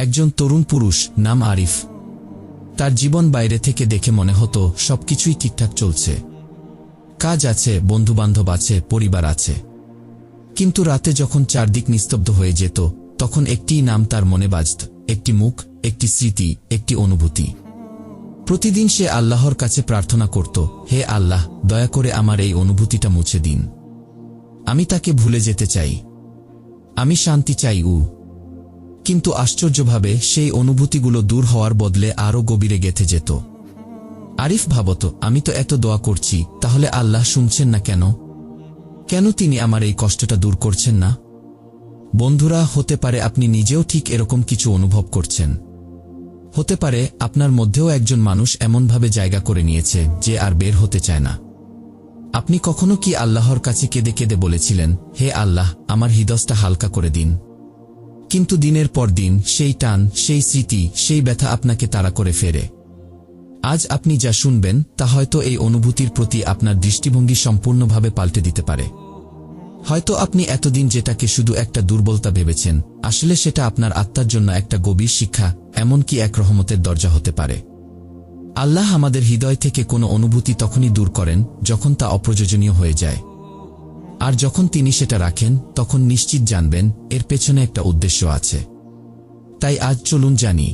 একজন তরুণ পুরুষ নাম আরিফ। তার জীবন বাইরে থেকে দেখে মনে হতো সবকিছুই ঠিকঠাক চলছে। কাজ আছে, বন্ধুবান্ধব আছে, পরিবার আছে। কিন্তু রাতে যখন চারদিক নিস্তব্ধ হয়ে যেত, তখন একটিই নাম তার মনে বাজত, একটি মুখ, একটি স্মৃতি, একটি অনুভূতি। প্রতিদিন সে আল্লাহর কাছে প্রার্থনা করত, হে আল্লাহ, দয়া করে আমার এই অনুভূতিটা মুছে দিন। আমি তাকে ভুলে যেতে চাই। আমি শান্তি চাই উ কিন্তু আশ্চর্যভাবে সেই অনুভূতিগুলো দূর হওয়ার বদলে আরও গভীরে গেথে যেত। আরিফ ভাবত, আমি তো এত দোয়া করছি, তাহলে আল্লাহ শুনছেন না কেন? কেন তিনি আমার এই কষ্টটা দূর করছেন না? বন্ধুরা, হতে পারে আপনি নিজেও ঠিক এরকম কিছু অনুভব করছেন। হতে পারে আপনার মধ্যেও একজন মানুষ এমনভাবে জায়গা করে নিয়েছে যে আর বের হতে চায় না। আপনি কখনো কি আল্লাহর কাছে কেঁদে কেঁদে বলেছিলেন, হে আল্লাহ, আমার হৃদয়টা হালকা করে দিন কিন্তু দিনের পর দিন, সেই টান, সেই স্মৃতি, সেই ব্যথা আপনাকে তাড়া করে ফেরে। আজ আপনি যা শুনবেন, তা হয়তো এই অনুভূতির প্রতি আপনার দৃষ্টিভঙ্গি সম্পূর্ণভাবে পাল্টে দিতে পারে। হয়তো আপনি এতদিন যেটাকে শুধু একটা দুর্বলতা ভেবেছেন, আসলে সেটা আপনার আত্মার জন্য একটা গভীর শিক্ষা, এমনকি এক রহমতের দরজা হতে পারে। আল্লাহ আমাদের হৃদয় থেকে কোনো অনুভূতি তখনই দূর করেন, যখন তা অপ্রয়োজনীয় হয়ে যায়। আর যখন তিনি সেটা রাখেন, তখন নিশ্চিত জানবেন এর পেছনে একটা উদ্দেশ্য আছে। তাই আজ চলুন জানি,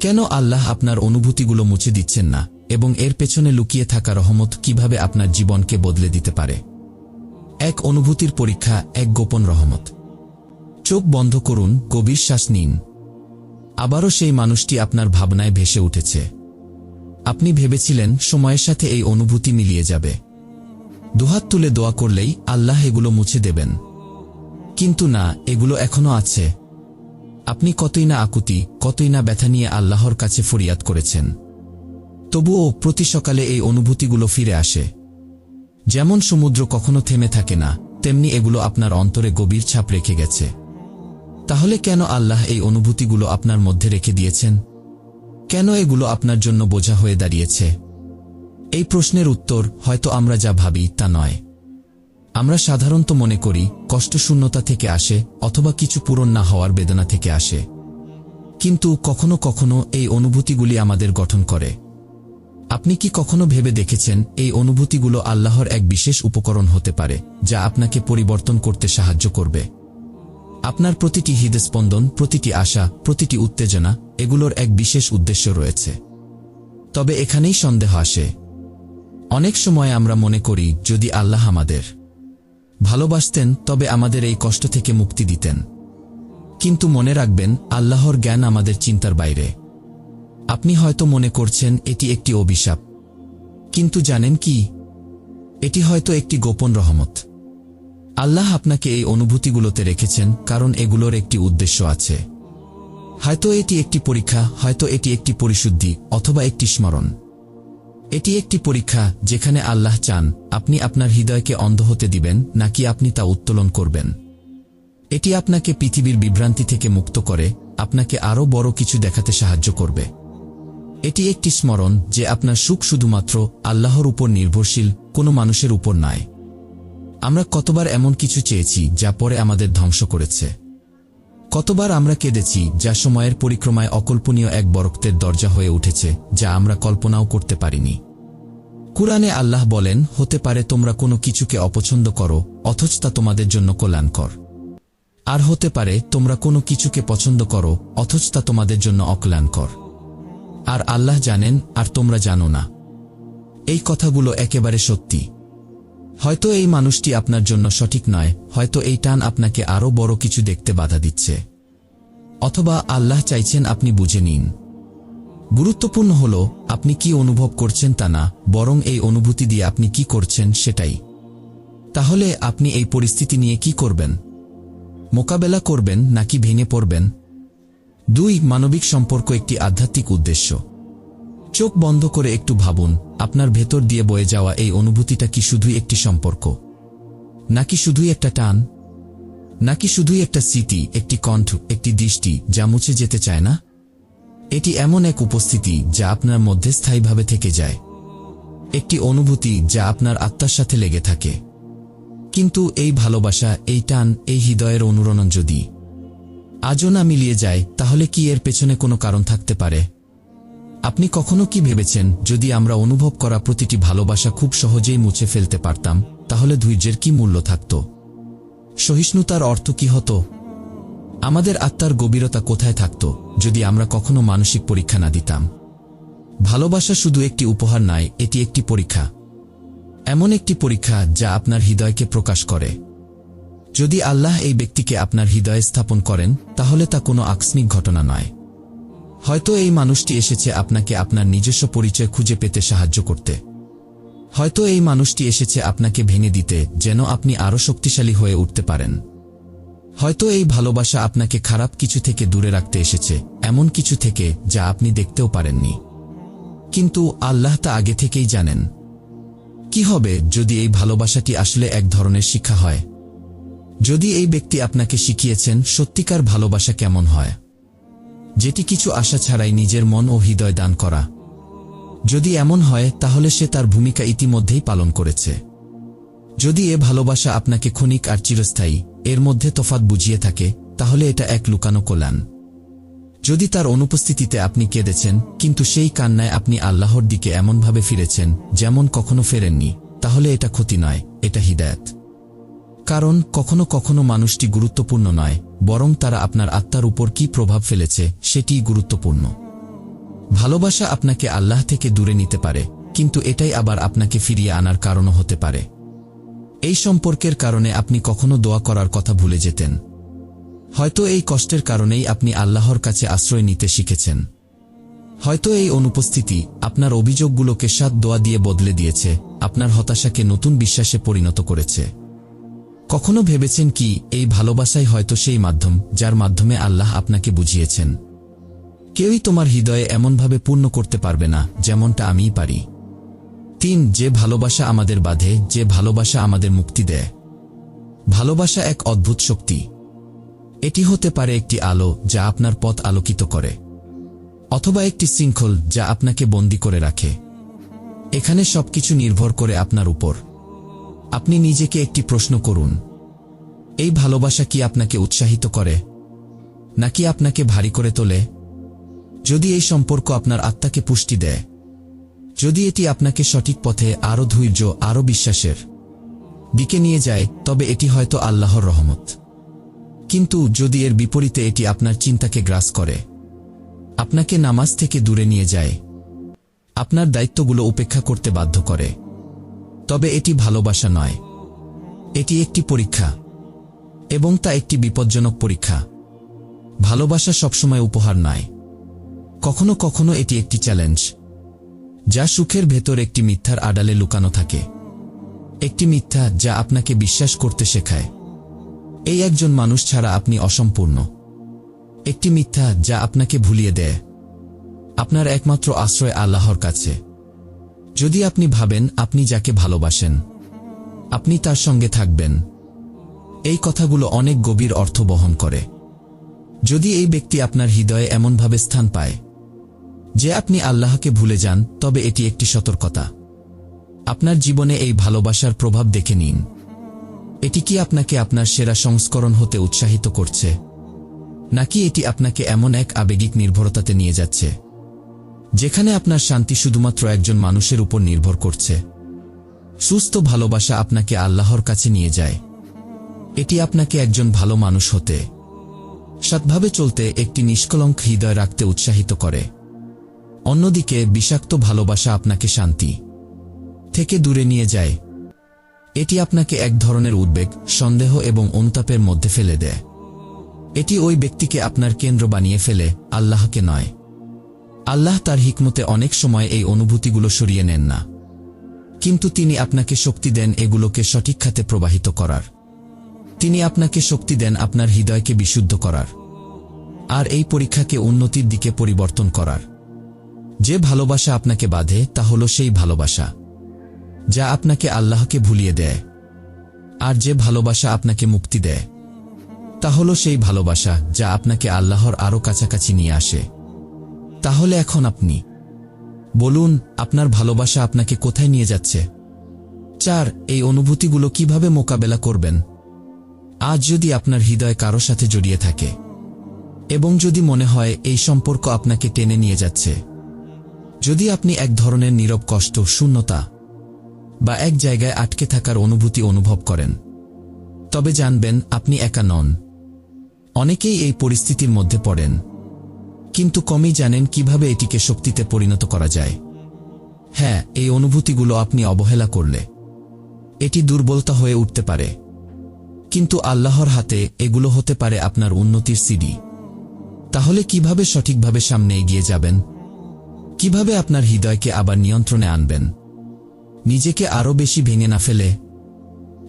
কেন আল্লাহ আপনার অনুভূতিগুলো মুছে দিচ্ছেন না এবং এর পেছনে লুকিয়ে থাকা রহমত কীভাবে আপনার জীবনকে বদলে দিতে পারে? এক অনুভূতির পরীক্ষা, এক গোপন রহমত। চোখ বন্ধ করুন, গভীর শ্বাস নিন। আবারও সেই মানুষটি আপনার ভাবনায় ভেসে উঠেছে। আপনি ভেবেছিলেন সময়ের সাথে এই অনুভূতি মিলিয়ে যাবে। দুহাত তুলে দোয়া করলেই আল্লাহ এগুলো মুছে দেবেন। কিন্তু না, এগুলো এখনও আছে। আপনি কতই না আকুতি, কতই না ব্যথা নিয়ে আল্লাহর কাছে ফরিয়াদ করেছেন। তবুও প্রতি সকালে এই অনুভূতিগুলো ফিরে আসে। যেমন সমুদ্র কখনো থেমে থাকে না, তেমনি এগুলো আপনার অন্তরে গভীর ছাপ রেখে গেছে। তাহলে কেন আল্লাহ এই অনুভূতিগুলো আপনার মধ্যে রেখে দিয়েছেন? কেন এগুলো আপনার জন্য বোঝা হয়ে দাঁড়িয়েছে? এই প্রশ্নের উত্তর হয়তো আমরা যা ভাবি তা নয়। আমরা সাধারণত মনে করি কষ্ট শূন্যতা থেকে আসে অথবা কিছু পূরণ না হওয়ার বেদনা থেকে আসে। কিন্তু কখনো কখনো এই অনুভূতিগুলি আমাদের গঠন করে। আপনি কি কখনো ভেবে দেখেছেন এই অনুভূতিগুলো আল্লাহর এক বিশেষ উপকরণ হতে পারে, যা আপনাকে পরিবর্তন করতে সাহায্য করবে? আপনার প্রতিটি হৃদস্পন্দন, প্রতিটি আশা, প্রতিটি উত্তেজনা, এগুলোর এক বিশেষ উদ্দেশ্য রয়েছে। তবে এখানেই সন্দেহ আসে। অনেক সময় আমরা মনে করি, যদি আল্লাহ আমাদের ভালোবাসতেন, তবে আমাদের এই কষ্ট থেকে মুক্তি দিতেন। কিন্তু মনে রাখবেন, আল্লাহর জ্ঞান আমাদের চিন্তার বাইরে। আপনি হয়তো মনে করছেন, এটি একটি অভিশাপ। কিন্তু জানেন কি? এটি হয়তো একটি গোপন রহমত। আল্লাহ আপনাকে এই অনুভূতিগুলোতে রেখেছেন, কারণ এগুলোর একটি উদ্দেশ্য আছে। হয়তো এটি একটি পরীক্ষা, হয়তো এটি একটি পরিশুদ্ধি, অথবা একটি স্মরণ। এটি একটি পরীক্ষা যেখানে আল্লাহ চান আপনি আপনার হৃদয়কে অন্ধ হতে দিবেন নাকি আপনি তা উত্তোলন করবেন। এটি আপনাকে পৃথিবীর বিভ্রান্তি থেকে মুক্ত করে, আপনাকে আরও বড় কিছু দেখাতে সাহায্য করবে। এটি একটি স্মরণ যে আপনার সুখ শুধুমাত্র আল্লাহর উপর নির্ভরশীল, কোনো মানুষের উপর নয়। আমরা কতবার এমন কিছু চেয়েছি যা পরে আমাদের ধ্বংস করেছে। কতবার আমরা কেঁদেছি, যা সময়ের পরিক্রমায় অকল্পনীয় এক বরক্তের দরজা হয়ে উঠেছে, যা আমরা কল্পনাও করতে পারিনি। কুরআনে আল্লাহ বলেন, হতে পারে তোমরা কোনো কিছুকে অপছন্দ করো, অথচ তা তোমাদের জন্য কল্যাণকর। আর হতে পারে, তোমরা কোনো কিছুকে পছন্দ করো, অথচ তা তোমাদের জন্য অকল্যাণকর। আর আল্লাহ জানেন, আর তোমরা জানো না। এই কথাগুলো একেবারে সত্যি। হয়তো এই মানুষটি আপনার জন্য সঠিক নয়, হয়তো এই টান আপনাকে আরও বড় কিছু দেখতে বাধা দিচ্ছে। অথবা আল্লাহ চাইছেন আপনি বুঝে নিন। গুরুত্বপূর্ণ হল, আপনি কি অনুভব করছেন তা না, বরং এই অনুভূতি দিয়ে আপনি কি করছেন সেটাই। তাহলে আপনি এই পরিস্থিতি নিয়ে কি করবেন? মোকাবেলা করবেন নাকি ভেঙে পড়বেন? দুই, মানবিক সম্পর্ক একটি আধ্যাত্মিক উদ্দেশ্য। চোখ বন্ধ করে একটু ভাবুন, আপনার ভেতর দিয়ে বয়ে যাওয়া এই অনুভূতিটা কি শুধুই একটি সম্পর্ক? নাকি শুধুই একটা টান? নাকি শুধুই একটা স্মৃতি, একটি কণ্ঠ, একটি দৃষ্টি যা মুছে যেতে চায় না? এটি এমন এক উপস্থিতি যা আপনার মধ্যে স্থায়ীভাবে থেকে যায়। একটি অনুভূতি যা আপনার আত্মার সাথে লেগে থাকে। কিন্তু এই ভালোবাসা, এই টান, এই হৃদয়ের অনুরণন যদি আজও না মিলিয়ে যায়, তাহলে কি এর পেছনে কোনো কারণ থাকতে পারে? আপনি কখনো কি ভেবেছেন, যদি আমরা অনুভব করা প্রতিটি ভালোবাসা খুব সহজেই মুছে ফেলতে পারতাম, তাহলে ধৈর্যের কি মূল্য থাকত? সহিষ্ণুতার অর্থ কি হতো? আমাদের আত্মার গভীরতা কোথায় থাকত, যদি আমরা কখনো মানসিক পরীক্ষা না দিতাম? ভালোবাসা শুধু একটি উপহার নয়, এটি একটি পরীক্ষা। এমন একটি পরীক্ষা যা আপনার হৃদয়কে প্রকাশ করে। যদি আল্লাহ এই ব্যক্তিকে আপনার হৃদয়ে স্থাপন করেন, তাহলে তা কোনো আকস্মিক ঘটনা নয়। হয়তো এই মানুষটি এসেছে আপনাকে আপনার নিজস্ব পরিচয় খুঁজে পেতে সাহায্য করতে। হয়তো এই মানুষটি এসেছে আপনাকে ভেঙে দিতে, যেন আপনি আরও শক্তিশালী হয়ে উঠতে পারেন। হয়তো এই ভালোবাসা আপনাকে খারাপ কিছু থেকে দূরে রাখতে এসেছে, এমন কিছু থেকে যা আপনি দেখতেও পারেননি। কিন্তু আল্লাহ তা আগে থেকেই জানেন। কি হবে যদি এই ভালোবাসাটি আসলে এক ধরনের শিক্ষা হয়? যদি এই ব্যক্তি আপনাকে শিখিয়েছেন সত্যিকার ভালোবাসা কেমন হয়? যেটি কিছু আশা ছাড়াই নিজের মন ও হৃদয় দান করা। যদি এমন হয়, তাহলে সে তার ভূমিকা ইতিমধ্যেই পালন করেছে। যদি এ ভালোবাসা আপনাকে ক্ষণিক আর চিরস্থায়ী, এর মধ্যে তফাত বুঝিয়ে থাকে, তাহলে এটা এক লুকানো কল্যাণ। যদি তার অনুপস্থিতিতে আপনি কেঁদেছেন, কিন্তু সেই কান্নায় আপনি আল্লাহর দিকে এমনভাবে ফিরেছেন, যেমন কখনো ফেরেননি, তাহলে এটা ক্ষতি নয়, এটা হিদায়ত। কারণ কখনো কখনো মানুষটি গুরুত্বপূর্ণ নয়, বরং তারা আপনার আত্মার উপর কি প্রভাব ফেলেছে সেটিই গুরুত্বপূর্ণ। ভালোবাসা আপনাকে আল্লাহ থেকে দূরে নিতে পারে, কিন্তু এটাই আবার আপনাকে ফিরিয়ে আনার কারণও হতে পারে। এই সম্পর্কের কারণে আপনি কখনো দোয়া করার কথা ভুলে যেতেন। হয়তো এই কষ্টের কারণেই আপনি আল্লাহর কাছে আশ্রয় নিতে শিখেছেন। হয়তো এই অনুপস্থিতি আপনার অভিযোগগুলোকে সাত দোয়া দিয়ে বদলে দিয়েছে, আপনার হতাশাকে নতুন বিশ্বাসে পরিণত করেছে। কখনো ভেবেছেন কি, এই ভালোবাসাই হয়তো সেই মাধ্যম, যার মাধ্যমে আল্লাহ আপনাকে বুঝিয়েছেন? কেউই তোমার হৃদয়ে এমনভাবে পূর্ণ করতে পারবে না, যেমনটা আমিই পারি। তিন, যে ভালোবাসা আমাদের বাঁধে, যে ভালোবাসা আমাদের মুক্তি দেয়। ভালোবাসা এক অদ্ভুত শক্তি। এটি হতে পারে একটি আলো, যা আপনার পথ আলোকিত করে। অথবা একটি শৃঙ্খল, যা আপনাকে বন্দী করে রাখে। এখানে সবকিছু নির্ভর করে আপনার উপর। আপনি নিজেকে একটি প্রশ্ন করুন। এই ভালোবাসা কি আপনাকে উৎসাহিত করে, নাকি আপনাকে ভারী করে তোলে? যদি এই সম্পর্ক আপনার আত্মাকে পুষ্টি দেয়, যদি এটি আপনাকে সঠিক পথে আরও ধৈর্য, আরও বিশ্বাসের দিকে নিয়ে যায়, তবে এটি হয়তো আল্লাহর রহমত। কিন্তু যদি এর বিপরীতে এটি আপনার চিন্তাকে গ্রাস করে, আপনাকে নামাজ থেকে দূরে নিয়ে যায়, আপনার দায়িত্বগুলো উপেক্ষা করতে বাধ্য করে। তবে এটি ভালোবাসা নয়। এটি একটি পরীক্ষা, এবং তা একটি বিপজ্জনক পরীক্ষা। ভালোবাসা সবসময় উপহার নয়। কখনো কখনো এটি একটি চ্যালেঞ্জ, যা সুখের ভেতর একটি মিথ্যার আড়ালে লুকানো থাকে। একটি মিথ্যা যা আপনাকে বিশ্বাস করতে শেখায়। এই একজন মানুষ ছাড়া আপনি অসম্পূর্ণ। একটি মিথ্যা যা আপনাকে ভুলিয়ে দেয়। আপনার একমাত্র আশ্রয় আল্লাহর কাছে। যদি আপনি ভাবেন আপনি যাকে ভালোবাসেন, আপনি তার সঙ্গে থাকবেন। এই কথাগুলো অনেক গভীর অর্থ বহন করে। যদি এই ব্যক্তি আপনার হৃদয়ে এমনভাবে স্থান পায় যে আপনি আল্লাহকে ভুলে যান, তবে এটি একটি সতর্কতা। আপনার জীবনে এই ভালোবাসার প্রভাব দেখে নিন। এটি কি আপনাকে আপনার সেরা সংস্করণ হতে উৎসাহিত করছে, নাকি এটি আপনাকে এমন এক আবেগিক নির্ভরতাতে নিয়ে যাচ্ছে? যেখানে আপনার শান্তি শুধুমাত্র একজন মানুষের উপর নির্ভর করছে। সুস্থ ভালোবাসা আপনাকে আল্লাহর কাছে নিয়ে যায়। এটি আপনাকে একজন ভালো মানুষ হতে, সৎভাবে চলতে একটি নিষ্কলঙ্ক হৃদয় রাখতে উৎসাহিত করে। অন্যদিকে, বিষাক্ত ভালোবাসা আপনাকে শান্তি থেকে দূরে নিয়ে যায়। এটি আপনাকে এক ধরনের উদ্বেগ, সন্দেহ এবং অনুতাপের মধ্যে ফেলে দেয়। এটি ওই ব্যক্তিকে আপনার কেন্দ্র বানিয়ে ফেলে, আল্লাহকে নয়। আল্লাহ তার হিকমতে অনেক সময় এই অনুভূতিগুলো সরিয়ে নেন না। কিন্তু তিনি আপনাকে শক্তি দেন এগুলোকে সঠিক খাতে প্রবাহিত করার। তিনি আপনাকে শক্তি দেন আপনার হৃদয়কে বিশুদ্ধ করার। আর এই পরীক্ষাকে উন্নতির দিকে পরিবর্তন করার। যে ভালোবাসা আপনাকে বাঁধে, তা হল সেই ভালোবাসা। যা আপনাকে আল্লাহকে ভুলিয়ে দেয়। আর যে ভালোবাসা আপনাকে মুক্তি দেয়, তা হল সেই ভালোবাসা যা আপনাকে আল্লাহর আরও কাছাকাছি নিয়ে আসে। তাহলে এখন আপনি। বলুন, আপনার ভালোবাসা আপনাকে কোথায় নিয়ে যাচ্ছে? চার, এই অনুভূতিগুলো কীভাবে মোকাবেলা করবেন? আজ যদি আপনার হৃদয় কারও সাথে জড়িয়ে থাকে, এবং যদি মনে হয় এই সম্পর্ক আপনাকে টেনে নিয়ে যাচ্ছে, যদি আপনি এক ধরনের নীরব কষ্ট, শূন্যতা, বা এক জায়গায় আটকে থাকার অনুভূতি অনুভব করেন, তবে জানবেন আপনি একা নন। অনেকেই এই পরিস্থিতির মধ্যে পড়েন। কিন্তু কমই জানেন কীভাবে এটিকে শক্তিতে পরিণত করা যায়। হ্যাঁ এই অনুভূতিগুলো আপনি অবহেলা করলে। এটি দুর্বলতা হয়ে উঠতে পারে। কিন্তু আল্লাহর হাতে এগুলো হতে পারে আপনার উন্নতির সিডি। তাহলে কীভাবে সঠিকভাবে সামনে এগিয়ে যাবেন? কীভাবে আপনার হৃদয়কে আবার নিয়ন্ত্রণে আনবেন? নিজেকে আরও বেশি ভেঙে না ফেলে।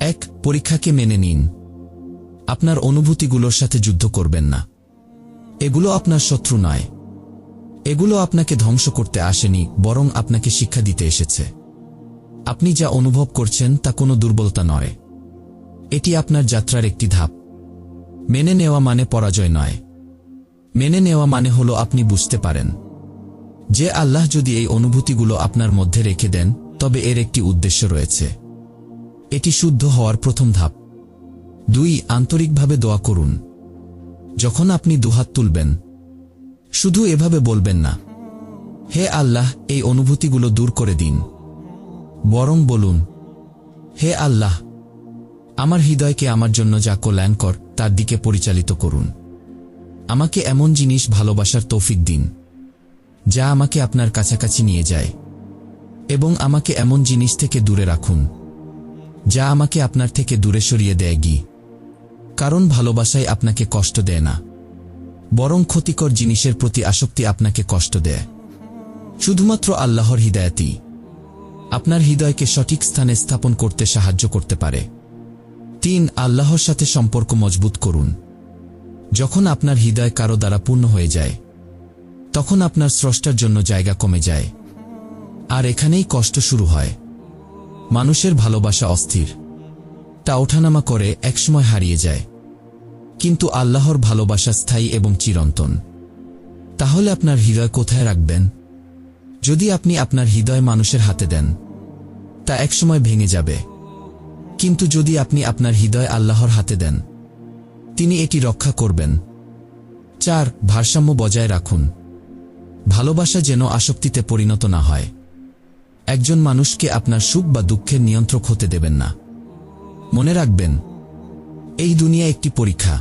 এক, পরীক্ষাকে মেনে নিন। আপনার অনুভূতিগুলোর সাথে যুদ্ধ করবেন না। এগুলো আপনার শত্রু নয়। এগুলো আপনাকে ধ্বংস করতে আসেনি, বরং আপনাকে শিক্ষা দিতে এসেছে। আপনি যা অনুভব করছেন তা কোনো দুর্বলতা নয়। এটি আপনার যাত্রার একটি ধাপ। মেনে নেওয়া মানে পরাজয় নয়। মেনে নেওয়া মানে হল আপনি বুঝতে পারেন। যে আল্লাহ যদি এই অনুভূতিগুলো আপনার মধ্যে রেখে দেন, তবে এর একটি উদ্দেশ্য রয়েছে। এটি শুদ্ধ হওয়ার প্রথম ধাপ। দুই, আন্তরিকভাবে দোয়া করুন। যখন আপনি দুহাত তুলবেন, শুধু এভাবে বলবেন না, হে আল্লাহ, এই অনুভূতিগুলো দূর করে দিন। বরং বলুন, হে আল্লাহ, আমার হৃদয়কে আমার জন্য যা কল্যাণকর তার দিকে পরিচালিত করুন। আমাকে এমন জিনিস ভালোবাসার তৌফিক দিন, যা আমাকে আপনার কাছাকাছি নিয়ে যায়, এবং আমাকে এমন জিনিস থেকে দূরে রাখুন, যা আমাকে আপনার থেকে দূরে সরিয়ে দেয় গি। কারণ ভালোবাসায় আপনাকে কষ্ট দেয় না। বরং ক্ষতিকর জিনিসের প্রতি আসক্তি আপনাকে কষ্ট দেয়। শুধুমাত্র আল্লাহর হৃদায়তই। আপনার হৃদয়কে সঠিক স্থানে স্থাপন করতে সাহায্য করতে পারে। তিন, আল্লাহর সাথে সম্পর্ক মজবুত করুন। যখন আপনার হৃদয় কারও দ্বারা পূর্ণ হয়ে যায়, তখন আপনার স্রষ্টার জন্য জায়গা কমে যায়। আর এখানেই কষ্ট শুরু হয়। মানুষের ভালোবাসা অস্থির। তা ওঠানামা করে একসময় হারিয়ে যায়। কিন্তু আল্লাহর ভালোবাসা স্থায়ী এবং চিরন্তন। তাহলে আপনার হৃদয় কোথায় রাখবেন? যদি আপনি আপনার হৃদয় মানুষের হাতে দেন, তা একসময় ভেঙে যাবে। কিন্তু যদি আপনি আপনার হৃদয় আল্লাহর হাতে দেন, তিনি এটি রক্ষা করবেন। চার, ভারসাম্য বজায় রাখুন। ভালোবাসা যেন আসক্তিতে পরিণত না হয়। একজন মানুষকে আপনার সুখ বা দুঃখের নিয়ন্ত্রক হতে দেবেন না। মনে রাখবেন, এই দুনিয়া একটি পরীক্ষা,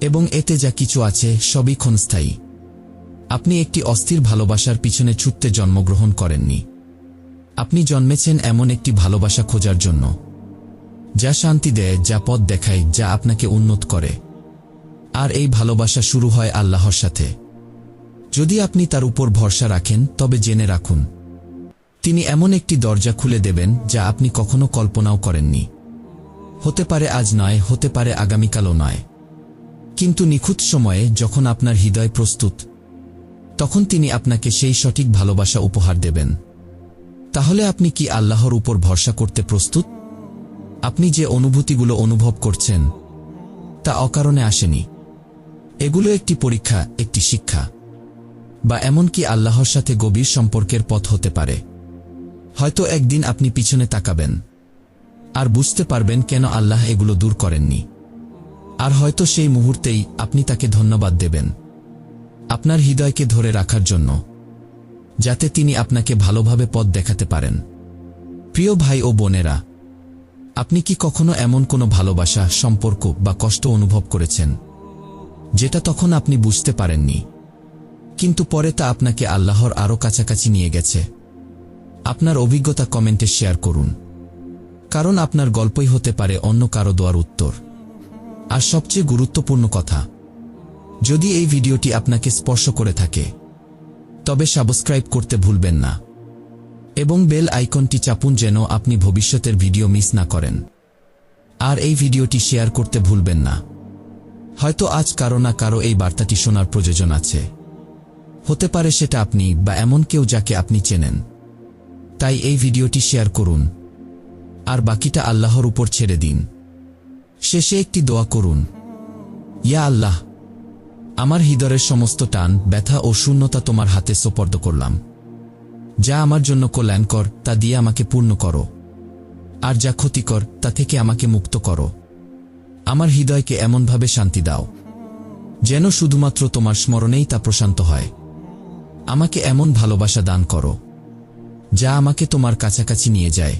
এবং এতে যা কিছু আছে সবই ক্ষণস্থায়ী। আপনি একটি অস্থির ভালোবাসার পিছনে ছুটতে জন্মগ্রহণ করেননি। আপনি জন্মেছেন এমন একটি ভালোবাসা খোঁজার জন্য, যা শান্তি দেয়, যা পথ দেখায়, যা আপনাকে উন্নত করে। আর এই ভালোবাসা শুরু হয় আল্লাহর সাথে। যদি আপনি তার উপর ভরসা রাখেন, তবে জেনে রাখুন, তিনি এমন একটি দরজা খুলে দেবেন যা আপনি কখনো কল্পনাও করেননি। হতে পারে আজ নয়, হতে পারে আগামীকালও নয়। কিন্তু নিখুঁত সময়ে যখন আপনার হৃদয় প্রস্তুত, তখন তিনি আপনাকে সেই সঠিক ভালোবাসা উপহার দেবেন। তাহলে আপনি কি আল্লাহর উপর ভরসা করতে প্রস্তুত? আপনি যে অনুভূতিগুলো অনুভব করছেন, তা অকারণে আসেনি। এগুলো একটি পরীক্ষা, একটি শিক্ষা। বা এমনকি আল্লাহর সাথে গভীর সম্পর্কের পথ হতে পারে? হয়তো একদিন আপনি পিছনে তাকাবেন। আর বুঝতে পারবেন কেন আল্লাহ এগুলো দূর করেননি। আর হয়তো সেই মুহূর্তেই আপনি তাকে ধন্যবাদ দেবেন। আপনার হৃদয়কে ধরে রাখার জন্য, যাতে তিনি আপনাকে ভালোভাবে পথ দেখাতে পারেন। প্রিয় ভাই ও বোনেরা, আপনি কি কখনো এমন কোনো ভালোবাসা, সম্পর্ক বা কষ্ট অনুভব করেছেন, যেটা তখন আপনি বুঝতে পারেননি? কিন্তু পরে তা আপনাকে আল্লাহর আরও কাছাকাছি নিয়ে গেছে। আপনার অভিজ্ঞতা কমেন্টে শেয়ার করুন। কারণ আপনার গল্পই হতে পারে অন্য কারও দোয়ার উত্তর। আর সবচেয়ে গুরুত্বপূর্ণ কথা, যদি এই ভিডিওটি আপনাকে স্পর্শ করে থাকে, তবে সাবস্ক্রাইব করতে ভুলবেন না, এবং বেল আইকনটি চাপুন যেন আপনি ভবিষ্যতের ভিডিও মিস না করেন। আর এই ভিডিওটি শেয়ার করতে ভুলবেন না। হয়তো আজ কারও না কারও এই বার্তাটি শোনার প্রয়োজন আছে। হতে পারে সেটা আপনি বা এমন কেউ যাকে আপনি চেনেন। তাই এই ভিডিওটি শেয়ার করুন। আর বাকিটা আল্লাহর উপর ছেড়ে দিন। শেষে একটি দোয়া করুন। ইয়া আল্লাহ, আমার হৃদয়ের সমস্ত টান, ব্যথা ও শূন্যতা তোমার হাতে সোপর্দ করলাম। যা আমার জন্য কল্যাণকর, তা দিয়ে আমাকে পূর্ণ করো। আর যা ক্ষতিকর, তা থেকে আমাকে মুক্ত করো। আমার হৃদয়কে এমনভাবে শান্তি দাও, যেন শুধুমাত্র তোমার স্মরণেই তা প্রশান্ত হয়। আমাকে এমন ভালোবাসা দান করো, যা আমাকে তোমার কাছাকাছি নিয়ে যায়।